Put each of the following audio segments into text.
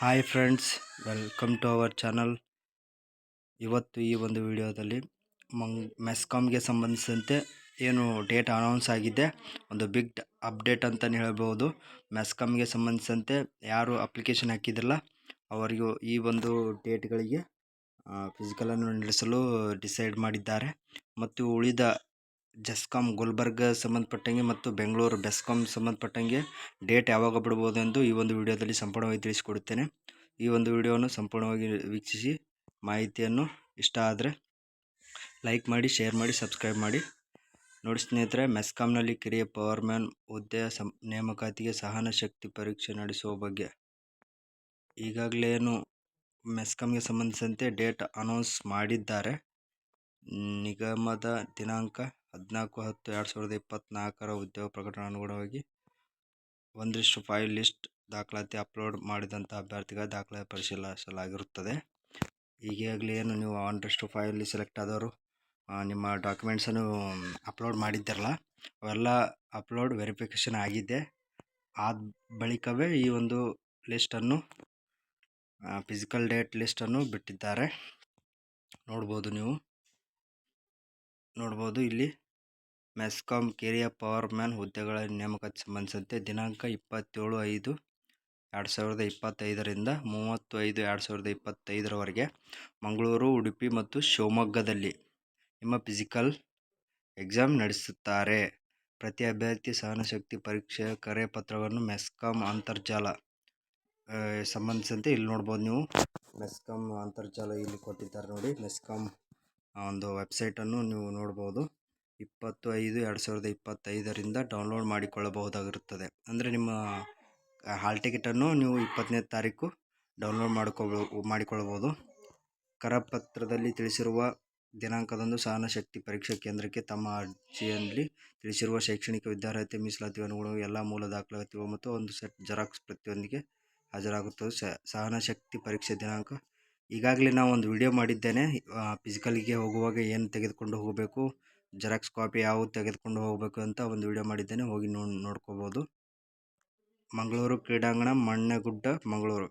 Hi friends, welcome to our channel. ಇವತ್ತು ಈ ಒಂದು ವಿಡಿಯೋದಲ್ಲಿ ಮಂಗ್ ಮೆಸ್ಕಾಮ್ಗೆ ಸಂಬಂಧಿಸಿದಂತೆ ಏನು ಡೇಟ್ ಅನೌನ್ಸ್ ಆಗಿದೆ, ಒಂದು ಬಿಗ್ ಅಪ್ಡೇಟ್ ಅಂತಲೇ ಹೇಳ್ಬೋದು. ಮೆಸ್ಕಾಮ್ಗೆ ಸಂಬಂಧಿಸಿದಂತೆ ಯಾರು ಅಪ್ಲಿಕೇಶನ್ ಹಾಕಿದ್ರಲ್ಲ, ಅವರಿಗೂ ಈ ಒಂದು ಡೇಟ್ಗಳಿಗೆ ಫಿಸಿಕಲನ್ನು ನಡೆಸಲು ಡಿಸೈಡ್ ಮಾಡಿದ್ದಾರೆ. ಮತ್ತು ಉಳಿದ ಜಸ್ಕಾಮ್ ಗುಲ್ಬರ್ಗ ಸಂಬಂಧಪಟ್ಟಂಗೆ ಮತ್ತು ಬೆಂಗಳೂರು ಬೆಸ್ಕಾಮ್ ಸಂಬಂಧಪಟ್ಟಂಗೆ ಡೇಟ್ ಯಾವಾಗ ಬಿಡ್ಬೋದೆಂದು ಈ ಒಂದು ವಿಡಿಯೋದಲ್ಲಿ ಸಂಪೂರ್ಣವಾಗಿ ತಿಳಿಸಿಕೊಡುತ್ತೇನೆ. ಈ ಒಂದು ವಿಡಿಯೋವನ್ನು ಸಂಪೂರ್ಣವಾಗಿ ವೀಕ್ಷಿಸಿ, ಮಾಹಿತಿಯನ್ನು ಇಷ್ಟ ಆದರೆ ಲೈಕ್ ಮಾಡಿ, ಶೇರ್ ಮಾಡಿ, ಸಬ್ಸ್ಕ್ರೈಬ್ ಮಾಡಿ. ನೋಡಿ ಸ್ನೇಹಿತರೆ ಮೆಸ್ಕಾಮ್ನಲ್ಲಿ ಕಿರಿಯ ಪವರ್ಮ್ಯಾನ್ ಹುದ್ದೆಯ ಸಂ, ನೇಮಕಾತಿಗೆ ಸಹನ ಶಕ್ತಿ ಪರೀಕ್ಷೆ ನಡೆಸುವ ಬಗ್ಗೆ ಈಗಾಗಲೇ ಏನು ಮೆಸ್ಕಾಮ್ಗೆ ಸಂಬಂಧಿಸಿದಂತೆ ಡೇಟ್ ಅನೌನ್ಸ್ ಮಾಡಿದ್ದಾರೆ. ನಿಗಮದ ದಿನಾಂಕ ಹದಿನಾಲ್ಕು ಹತ್ತು ಎರಡು ಸಾವಿರದ ಇಪ್ಪತ್ತ್ನಾಲ್ಕರ ಉದ್ಯೋಗ ಪ್ರಕಟಣೆ ಅನುಗುಣವಾಗಿ ಒಂದಿಷ್ಟು ಫೈಲ್ ಲಿಸ್ಟ್ ದಾಖಲಾತಿ ಅಪ್ಲೋಡ್ ಮಾಡಿದಂಥ ಅಭ್ಯರ್ಥಿಗಳ ದಾಖಲಾತಿ ಪರಿಶೀಲಿಸಲಾಗಿರುತ್ತದೆ. ಈಗಾಗಲೇ ಏನು ನೀವು ಒಂದಿಷ್ಟು ಫೈಲ್ ಸೆಲೆಕ್ಟ್ ಆದವರು ನಿಮ್ಮ ಡಾಕ್ಯುಮೆಂಟ್ಸನ್ನು ಅಪ್ಲೋಡ್ ಮಾಡಿದ್ದಾರಲ್ಲ, ಅವೆಲ್ಲ ಅಪ್ಲೋಡ್ ವೆರಿಫಿಕೇಷನ್ ಆಗಿದೆ. ಆದ ಬಳಿಕವೇ ಈ ಒಂದು ಲಿಸ್ಟನ್ನು ಫಿಸಿಕಲ್ ಡೇಟ್ ಲಿಸ್ಟನ್ನು ಬಿಟ್ಟಿದ್ದಾರೆ. ನೋಡ್ಬೋದು ನೀವು. ನೋಡ್ಬೋದು. ಇಲ್ಲಿ ಮೆಸ್ಕಾಂ ಕಿರಿಯ ಪವರ್ ಮ್ಯಾನ್ ಹುದ್ದೆಗಳ ನೇಮಕಾತಿ ಸಂಬಂಧಿಸಿದಂತೆ ದಿನಾಂಕ ಇಪ್ಪತ್ತೇಳು ಐದು ಎರಡು ಸಾವಿರದ ಇಪ್ಪತ್ತೈದರಿಂದ ಮೂವತ್ತು ಐದು ಎರಡು ಸಾವಿರದ ಇಪ್ಪತ್ತೈದರವರೆಗೆ ಮಂಗಳೂರು, ಉಡುಪಿ ಮತ್ತು ಶಿವಮೊಗ್ಗದಲ್ಲಿ ನಿಮ್ಮ ಫಿಸಿಕಲ್ ಎಕ್ಸಾಮ್ ನಡೆಸುತ್ತಾರೆ. ಪ್ರತಿ ಅಭ್ಯರ್ಥಿ ಸಹನಶಕ್ತಿ ಪರೀಕ್ಷೆಯ ಕರೆ ಪತ್ರವನ್ನು ಮೆಸ್ಕಾಂ ಅಂತರ್ಜಾಲ ಸಂಬಂಧಿಸಿದಂತೆ ಇಲ್ಲಿ ನೋಡ್ಬೋದು ನೀವು. ಮೆಸ್ಕಾಂ ಅಂತರ್ಜಾಲ ಇಲ್ಲಿ ಕೊಟ್ಟಿದ್ದಾರೆ ನೋಡಿ. ಮೆಸ್ಕಾಮ್ ಒಂದು ವೆಬ್ಸೈಟನ್ನು ನೀವು ನೋಡ್ಬೋದು. ಇಪ್ಪತ್ತು ಐದು ಎರಡು ಸಾವಿರದ ಇಪ್ಪತ್ತೈದರಿಂದ ಡೌನ್ಲೋಡ್ ಮಾಡಿಕೊಳ್ಳಬಹುದಾಗಿರುತ್ತದೆ. ಅಂದರೆ ನಿಮ್ಮ ಹಾಲ್ ಟಿಕೆಟನ್ನು ನೀವು ಇಪ್ಪತ್ತನೇ ತಾರೀಕು ಡೌನ್ಲೋಡ್ ಮಾಡ್ಕೊಬೋ ಮಾಡಿಕೊಳ್ಬೋದು ಕರಪತ್ರದಲ್ಲಿ ತಿಳಿಸಿರುವ ದಿನಾಂಕದಂದು ಸಹನ ಶಕ್ತಿ ಪರೀಕ್ಷಾ ಕೇಂದ್ರಕ್ಕೆ ತಮ್ಮ ಅರ್ಜಿಯಲ್ಲಿ ತಿಳಿಸಿರುವ ಶೈಕ್ಷಣಿಕ ವಿದ್ಯಾರ್ಹತೆ, ಮೀಸಲಾತಿ ಅನುಗುಣವಾಗಿ ಎಲ್ಲ ಮೂಲ ದಾಖಲಾತಿಗಳು ಮತ್ತು ಒಂದು ಸೆಟ್ ಜೆರಾಕ್ಸ್ ಪ್ರತಿಯೊಂದಿಗೆ ಹಾಜರಾಗುತ್ತದೆ. ಸಹನಶಕ್ತಿ ಪರೀಕ್ಷೆ ದಿನಾಂಕ ಈಗಾಗಲೇ ನಾವು ಒಂದು ವಿಡಿಯೋ ಮಾಡಿದ್ದೇನೆ. ಫಿಸಿಕಲ್ಗೆ ಹೋಗುವಾಗ ಏನು ತೆಗೆದುಕೊಂಡು ಹೋಗಬೇಕು ಜೆರಾಕ್ಸ್ ಕಾಪಿ ಯಾವುದು ತೆಗೆದುಕೊಂಡು ಹೋಗಬೇಕು ಅಂತ ಒಂದು ವಿಡಿಯೋ ಮಾಡಿದ್ದೇನೆ. ಹೋಗಿ ನೋ, ನೋಡ್ಕೋಬೋದು. ಮಂಗಳೂರು ಕ್ರೀಡಾಂಗಣ, ಮಣ್ಣಗುಡ್ಡ, ಮಂಗಳೂರು.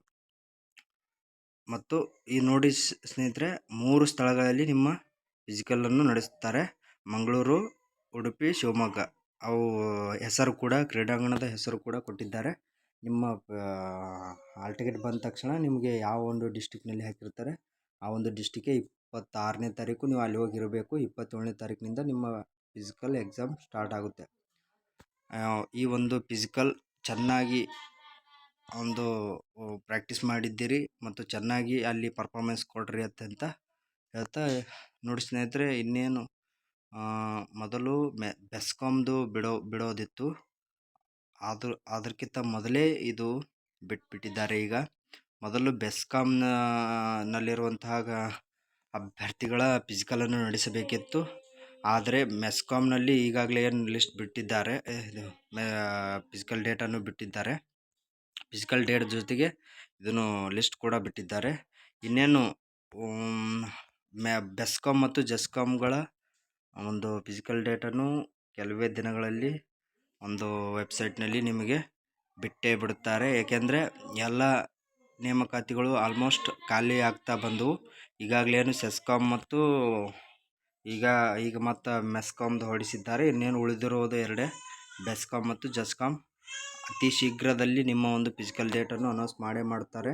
ಮತ್ತು ಈ ನೋಡಿ ಸ್ನೇಹಿತರೆ, ಮೂರು ಸ್ಥಳಗಳಲ್ಲಿ ನಿಮ್ಮ ಫಿಸಿಕಲನ್ನು ನಡೆಸುತ್ತಾರೆ. ಮಂಗಳೂರು, ಉಡುಪಿ, ಶಿವಮೊಗ್ಗ. ಅವು ಹೆಸರು ಕೂಡ, ಕ್ರೀಡಾಂಗಣದ ಹೆಸರು ಕೂಡ ಕೊಟ್ಟಿದ್ದಾರೆ. ನಿಮ್ಮ ಹಾಲ್ ಟಿಕೆಟ್ ಬಂದ ತಕ್ಷಣ ನಿಮಗೆ ಯಾವ ಒಂದು ಡಿಸ್ಟಿಕ್ನಲ್ಲಿ ಹಾಕಿರ್ತಾರೆ, ಆ ಒಂದು ಡಿಸ್ಟಿಕ್ಗೆ ಇಪ್ಪತ್ತಾರನೇ ತಾರೀಕು ನೀವು ಅಲ್ಲಿ ಹೋಗಿರಬೇಕು ಇಪ್ಪತ್ತೇಳನೇ ತಾರೀಕಿನಿಂದ ನಿಮ್ಮ ಫಿಸಿಕಲ್ ಎಕ್ಸಾಮ್ ಸ್ಟಾರ್ಟ್ ಆಗುತ್ತೆ. ಈ ಒಂದು ಫಿಸಿಕಲ್ ಚೆನ್ನಾಗಿ ಒಂದು ಪ್ರಾಕ್ಟೀಸ್ ಮಾಡಿದ್ದೀರಿ ಮತ್ತು ಚೆನ್ನಾಗಿ ಅಲ್ಲಿ ಪರ್ಫಾರ್ಮೆನ್ಸ್ ಕೊಡ್ರಿ ಅಂತ ಹೇಳ್ತಾ, ನೋಡಿ ಸ್ನೇಹಿತರೆ ಇನ್ನೇನು ಮೊದಲು ಮೆ ಬೆಸ್ಕಾಮ್ದು ಬಿಡೋ, ಬಿಡೋದಿತ್ತು. ಆದ್ರ ಅದಕ್ಕಿಂತ ಮೊದಲೇ ಇದು ಬಿಟ್ಬಿಟ್ಟಿದ್ದಾರೆ ಈಗ. ಮೊದಲು ಬೆಸ್ಕಾಮ್ನ ನಲ್ಲಿರುವಂತಹ ಅಭ್ಯರ್ಥಿಗಳ ಫಿಸಿಕಲನ್ನು ನಡೆಸಬೇಕಿತ್ತು. ಆದರೆ ಮೆಸ್ಕಾಮ್ನಲ್ಲಿ ಈಗಾಗಲೇ ಏನು ಲಿಸ್ಟ್ ಬಿಟ್ಟಿದ್ದಾರೆ ಇದು ಫಿಸಿಕಲ್ ಡೇಟನ್ನು ಬಿಟ್ಟಿದ್ದಾರೆ. ಫಿಸಿಕಲ್ ಡೇಟ್ ಜೊತೆಗೆ ಇದನ್ನು ಲಿಸ್ಟ್ ಕೂಡ ಬಿಟ್ಟಿದ್ದಾರೆ. ಇನ್ನೇನು ಮ್ಯಾ ಬೆಸ್ಕಾಮ್ ಮತ್ತು ಜೆಸ್ಕಾಮ್ಗಳ ಒಂದು ಫಿಸಿಕಲ್ ಡೇಟನ್ನು ಕೆಲವೇ ದಿನಗಳಲ್ಲಿ ಒಂದು ವೆಬ್ಸೈಟ್ನಲ್ಲಿ ನಿಮಗೆ ಬಿಟ್ಟೇ ಬಿಡುತ್ತಾರೆ. ಏಕೆಂದರೆ ಎಲ್ಲ ನೇಮಕಾತಿಗಳು ಆಲ್ಮೋಸ್ಟ್ ಖಾಲಿ ಆಗ್ತಾ ಬಂದವು. ಈಗಾಗಲೇನು ಸೆಸ್ಕಾಮ್ ಮತ್ತು ಈಗ ಈಗ ಮತ್ತು ಮೆಸ್ಕಾಮ್ದು ಹೊರಡಿಸಿದ್ದಾರೆ. ಇನ್ನೇನು ಉಳಿದಿರುವುದು ಎರಡೇ ಬೆಸ್ಕಾಮ್ ಮತ್ತು ಜಸ್ಕಾಮ್ ಅತಿ ಶೀಘ್ರದಲ್ಲಿ ನಿಮ್ಮ ಒಂದು ಫಿಸಿಕಲ್ ಡೇಟನ್ನು ಅನೌನ್ಸ್ ಮಾಡೇ ಮಾಡ್ತಾರೆ.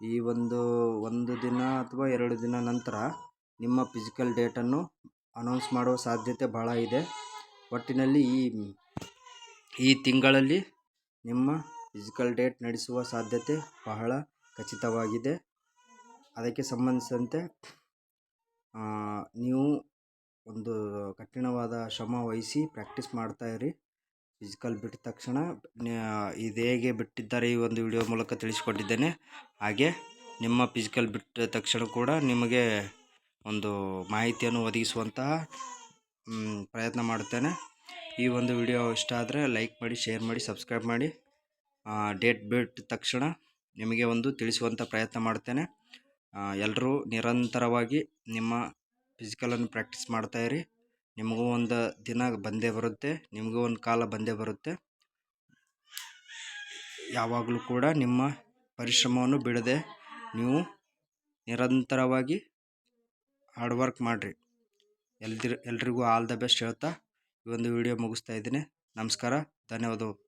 ಈ ಒಂದು ಒಂದು ದಿನ ಅಥವಾ ಎರಡು ದಿನ ನಂತರ ನಿಮ್ಮ ಫಿಸಿಕಲ್ ಡೇಟನ್ನು ಅನೌನ್ಸ್ ಮಾಡುವ ಸಾಧ್ಯತೆ ಭಾಳ ಇದೆ. ಒಟ್ಟಿನಲ್ಲಿ ಈ ಈ ತಿಂಗಳಲ್ಲಿ ನಿಮ್ಮ ಫಿಸಿಕಲ್ ಡೇಟ್ ನಡೆಸುವ ಸಾಧ್ಯತೆ ಬಹಳ ಖಚಿತವಾಗಿದೆ. ಅದಕ್ಕೆ ಸಂಬಂಧಿಸಿದಂತೆ ನೀವು ಒಂದು ಕಠಿಣವಾದ ಶ್ರಮ ವಹಿಸಿ ಪ್ರಾಕ್ಟೀಸ್ ಮಾಡ್ತಾಯಿರಿ ಫಿಸಿಕಲ್ ಬಿಟ್ಟ ತಕ್ಷಣ ಇದು ಹೇಗೆ ಬಿಟ್ಟಿದ್ದಾರೆ ಈ ಒಂದು ವಿಡಿಯೋ ಮೂಲಕ ತಿಳಿಸಿಕೊಟ್ಟಿದ್ದೇನೆ. ಹಾಗೆ ನಿಮ್ಮ ಫಿಸಿಕಲ್ ಬಿಟ್ಟ ತಕ್ಷಣ ಕೂಡ ನಿಮಗೆ ಒಂದು ಮಾಹಿತಿಯನ್ನು ಒದಗಿಸುವಂತಹ ಪ್ರಯತ್ನ ಮಾಡುತ್ತೇನೆ. ಈ ಒಂದು ವಿಡಿಯೋ ಇಷ್ಟ ಆದರೆ ಲೈಕ್ ಮಾಡಿ, ಶೇರ್ ಮಾಡಿ, ಸಬ್ಸ್ಕ್ರೈಬ್ ಮಾಡಿ. ಡೇಟ್ ಬಿಟ್ಟ ತಕ್ಷಣ ನಿಮಗೆ ಒಂದು ತಿಳಿಸುವಂಥ ಪ್ರಯತ್ನ ಮಾಡ್ತೇನೆ. ಎಲ್ಲರೂ ನಿರಂತರವಾಗಿ ನಿಮ್ಮ ಫಿಸಿಕಲನ್ನು ಪ್ರಾಕ್ಟೀಸ್ ಮಾಡ್ತಾಯಿರಿ ನಿಮಗೂ ಒಂದು ದಿನ ಬಂದೇ ಬರುತ್ತೆ, ನಿಮಗೂ ಒಂದು ಕಾಲ ಬಂದೇ ಬರುತ್ತೆ. ಯಾವಾಗಲೂ ಕೂಡ ನಿಮ್ಮ ಪರಿಶ್ರಮವನ್ನು ಬಿಡದೆ ನೀವು ನಿರಂತರವಾಗಿ ಹಾರ್ಡ್ ವರ್ಕ್ ಮಾಡಿರಿ. ಎಲ್ದಿರ್, ಎಲ್ರಿಗೂ ಆಲ್ ದ ಬೆಸ್ಟ್ ಹೇಳ್ತಾ ಈ ಒಂದು ವಿಡಿಯೋ ಮುಗಿಸ್ತಾ ಇದ್ದೀನಿ. ನಮಸ್ಕಾರ. ಧನ್ಯವಾದಗಳು.